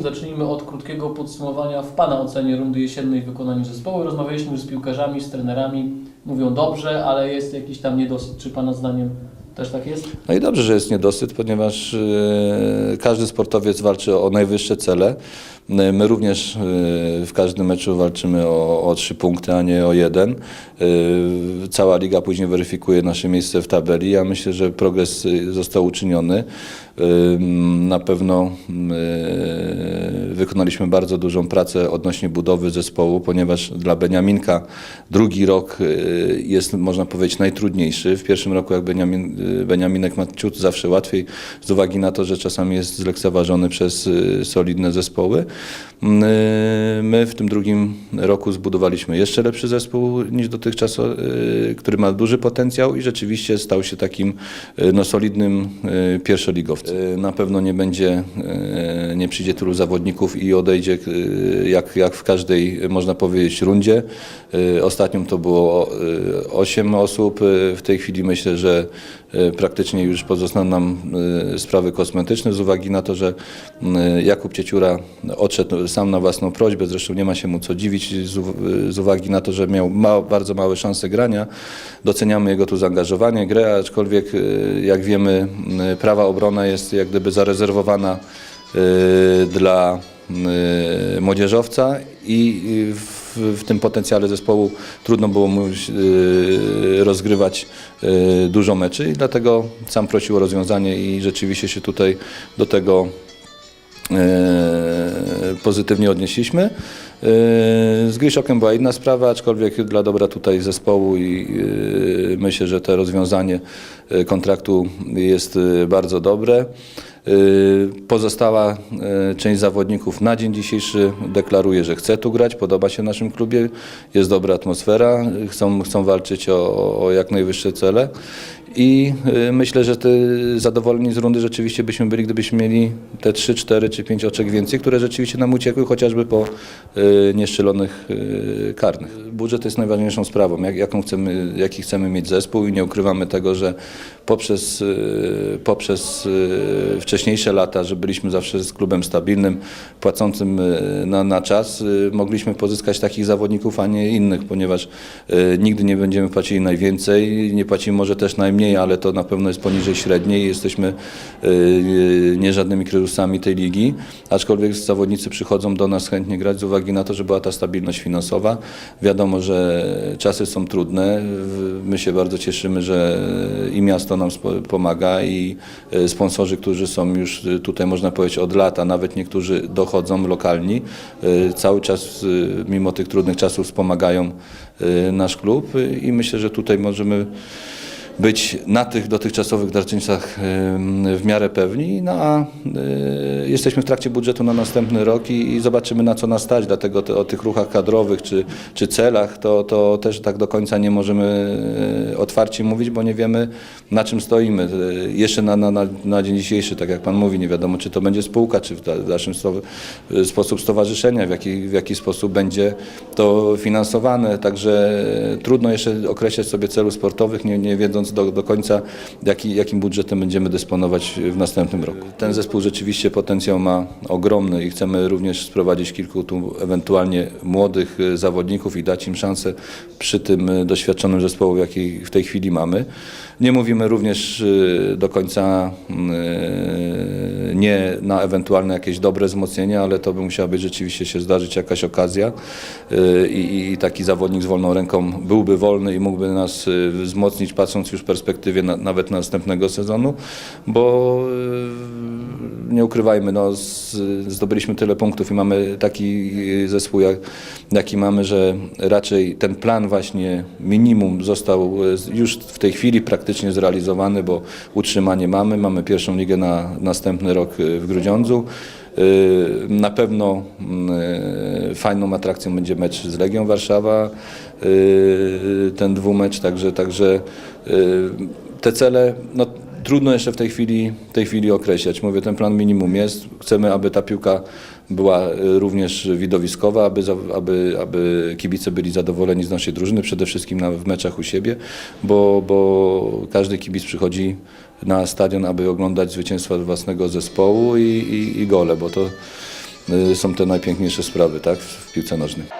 Zacznijmy od krótkiego podsumowania w Pana ocenie rundy jesiennej w wykonaniu zespołu. Rozmawialiśmy już z piłkarzami, z trenerami. Mówią dobrze, ale jest jakiś tam niedosyt. Czy Pana zdaniem też tak jest? No i dobrze, że jest niedosyt, ponieważ e, każdy sportowiec walczy o najwyższe cele. E, My również e, w każdym meczu walczymy o, o trzy punkty, a nie o jeden. Cała liga później weryfikuje nasze miejsce w tabeli. Ja myślę, że progres został uczyniony. Na pewno wykonaliśmy bardzo dużą pracę odnośnie budowy zespołu, ponieważ dla Beniaminka drugi rok jest, można powiedzieć, najtrudniejszy. W pierwszym roku, jak Beniamin, Beniaminek ma ciut zawsze łatwiej, z uwagi na to, że czasami jest zlekceważony przez e, solidne zespoły. Mm, e, My w tym drugim roku zbudowaliśmy jeszcze lepszy zespół niż dotychczas, e, który ma duży potencjał i rzeczywiście stał się takim no, solidnym pierwszoligowcem. Na pewno nie będzie, nie przyjdzie tylu zawodników i odejdzie jak, jak w każdej, można powiedzieć, rundzie. Ostatnią to było 8 osób. W tej chwili myślę, że praktycznie już pozostaną nam e, sprawy kosmetyczne z uwagi na to, że m, Jakub Cieciura odszedł sam na własną prośbę, zresztą nie ma się mu co dziwić z, uw- z uwagi na to, że miał ma, bardzo małe szanse grania. Doceniamy jego tu zaangażowanie, grę, aczkolwiek jak wiemy prawa obrona jest jak gdyby zarezerwowana dla młodzieżowca i w, w tym potencjale zespołu trudno było mu e, rozgrywać e, dużo meczy i dlatego sam prosił o rozwiązanie i rzeczywiście się tutaj do tego e, pozytywnie odnieśliśmy. Z Griszokiem była inna sprawa, aczkolwiek dla dobra tutaj zespołu i myślę, że to rozwiązanie kontraktu jest bardzo dobre. E, Pozostała e, część zawodników na dzień dzisiejszy deklaruje, że chce tu grać, podoba się naszym klubie, jest dobra atmosfera, chcą, chcą walczyć o, o jak najwyższe cele i y, myślę, że te zadowoleni z rundy rzeczywiście byśmy byli, gdybyśmy mieli te 3, 4 czy 5 oczek więcej, które rzeczywiście nam uciekły chociażby po y, nieszczelonych y, karnych. Budżet jest najważniejszą sprawą, jak, jaką chcemy, jaki chcemy mieć zespół i nie ukrywamy tego, że poprzez, y, poprzez y, wcześniejsze lata, że byliśmy zawsze z klubem stabilnym, płacącym y, na, na czas, y, mogliśmy pozyskać takich zawodników, a nie innych, ponieważ y, nigdy nie będziemy płacili najwięcej, nie płacimy może też najmniej, ale to na pewno jest poniżej średniej. Jesteśmy nie żadnymi kryzysami tej ligi, aczkolwiek zawodnicy przychodzą do nas chętnie grać z uwagi na to, że była ta stabilność finansowa. Wiadomo, że czasy są trudne. My się bardzo cieszymy, że i miasto nam pomaga i sponsorzy, którzy są już y, tutaj można powiedzieć od lat, a nawet niektórzy dochodzą lokalni, y, cały czas y, mimo tych trudnych czasów wspomagają nasz klub. I myślę, że tutaj możemy być na tych dotychczasowych darczyńcach w miarę pewni, no a y, jesteśmy w trakcie budżetu na następny rok i, i zobaczymy na co nas stać, dlatego te, o tych ruchach kadrowych czy, czy celach to, to też tak do końca nie możemy y, otwarcie mówić, bo nie wiemy na czym stoimy. Y, Jeszcze na, na, na, dzień dzisiejszy, tak jak Pan mówi, nie wiadomo czy to będzie spółka, czy w da- dalszym sposób stowarzyszenia, w jaki, w jaki sposób będzie to finansowane, także trudno jeszcze określać sobie celów sportowych, nie, nie wiedząc do, do końca, jaki, jakim budżetem będziemy dysponować w następnym roku. Ten zespół rzeczywiście potencjał ma ogromny i chcemy również sprowadzić kilku tu ewentualnie młodych y, zawodników i dać im szansę przy tym y, doświadczonym zespołu, jaki w tej chwili mamy. Nie mówimy również y, do końca y, nie na ewentualne jakieś dobre wzmocnienia, ale to by musiała być rzeczywiście się zdarzyć jakaś okazja i, i taki zawodnik z wolną ręką byłby wolny i mógłby nas wzmocnić, patrząc już w perspektywie na, nawet następnego sezonu, bo y, nie ukrywajmy, no, z, zdobyliśmy tyle punktów i mamy taki zespół, jak, jaki mamy, że raczej ten plan właśnie minimum został e, już w tej chwili praktycznie zrealizowany, bo utrzymanie mamy, mamy pierwszą ligę na następny rok w Grudziądzu. Na pewno mm, fajną atrakcją będzie mecz z Legią Warszawa, e, ten dwumecz, także, także e, te cele, no, trudno jeszcze w tej chwili, tej chwili określać. Mówię, ten plan minimum jest. Chcemy, aby ta piłka była e, również widowiskowa, aby, aby, aby kibice byli zadowoleni z naszej drużyny, przede wszystkim na, w meczach u siebie, bo, bo każdy kibic przychodzi na stadion, aby oglądać zwycięstwa własnego zespołu i, i, i gole, bo to y, są te najpiękniejsze sprawy tak, w piłce nożnej.